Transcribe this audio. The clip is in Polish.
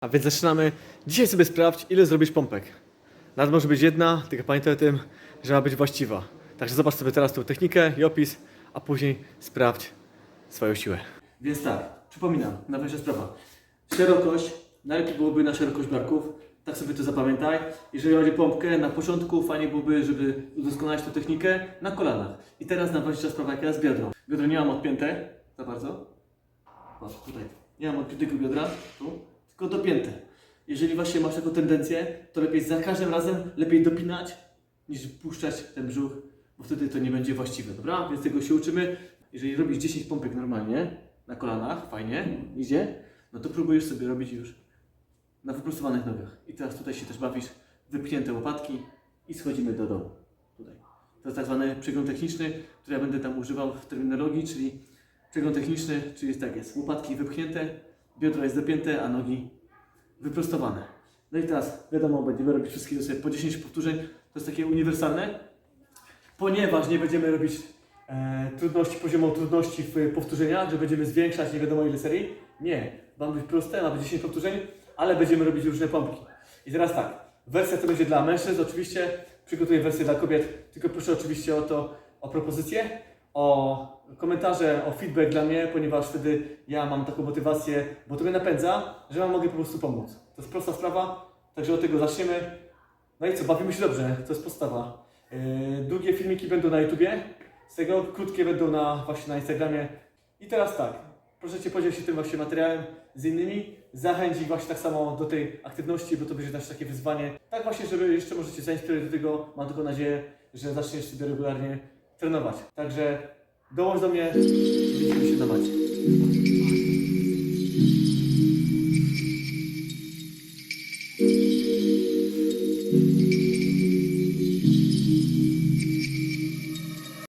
A więc zaczynamy. Dzisiaj sobie sprawdź, ile zrobisz pompek. Nawet może być jedna, tylko pamiętaj o tym, że ma być właściwa. Także zobacz sobie teraz tą technikę i opis, a później sprawdź swoją siłę. Więc tak, przypominam, najważniejsza sprawa. Szerokość, najlepiej byłoby na szerokość barków. Tak sobie to zapamiętaj. Jeżeli chodzi o pompkę, na początku fajnie byłoby, żeby udoskonalić tę technikę na kolanach. I teraz najważniejsza sprawa, jaka jest biodro. Biodro nie mam odpięte, za bardzo. Patrz, tutaj. Nie mam odpiętego biodra, tu, tylko dopięte. Jeżeli właśnie masz taką tendencję, to lepiej za każdym razem lepiej dopinać, niż puszczać ten brzuch, bo wtedy to nie będzie właściwe, dobra? Więc tego się uczymy. Jeżeli robisz 10 pompek normalnie, na kolanach, fajnie, idzie, no to próbujesz sobie robić już na wyprostowanych nogach. I teraz tutaj się też bawisz, wypchnięte łopatki i schodzimy do dołu. Tutaj. To jest tak zwany przegląd techniczny, który ja będę tam używał w terminologii, czyli przegląd techniczny, czyli tak jest, łopatki wypchnięte, biodro jest dopięte, a nogi wyprostowane. No i teraz wiadomo, będziemy robić wszystkiego sobie po 10 powtórzeń, to jest takie uniwersalne, ponieważ nie będziemy robić e, trudności, poziomu trudności w powtórzeniach, że będziemy zwiększać nie wiadomo ile serii. Nie, ma być proste, ma być 10 powtórzeń, ale będziemy robić różne pompki. I teraz tak, wersja to będzie dla mężczyzn oczywiście, przygotuję wersję dla kobiet, tylko proszę oczywiście o to, o propozycje, o komentarze, o feedback dla mnie, ponieważ wtedy ja mam taką motywację, bo to mnie napędza, że Wam mogę po prostu pomóc. To jest prosta sprawa, także od tego zaczniemy. No i co, bawimy się dobrze, to jest podstawa. Yy, długie filmiki będą na YouTubie, z tego krótkie będą na, właśnie na Instagramie. I teraz tak, proszę Cię podziel się tym właśnie materiałem z innymi, zachęć ich właśnie tak samo do tej aktywności, bo to będzie też takie wyzwanie. Tak właśnie, żeby jeszcze możecie zainspirować do tego, mam tylko nadzieję, że zaczniesz sobie regularnie trenować. Także dołącz do mnie widzimy się na macie.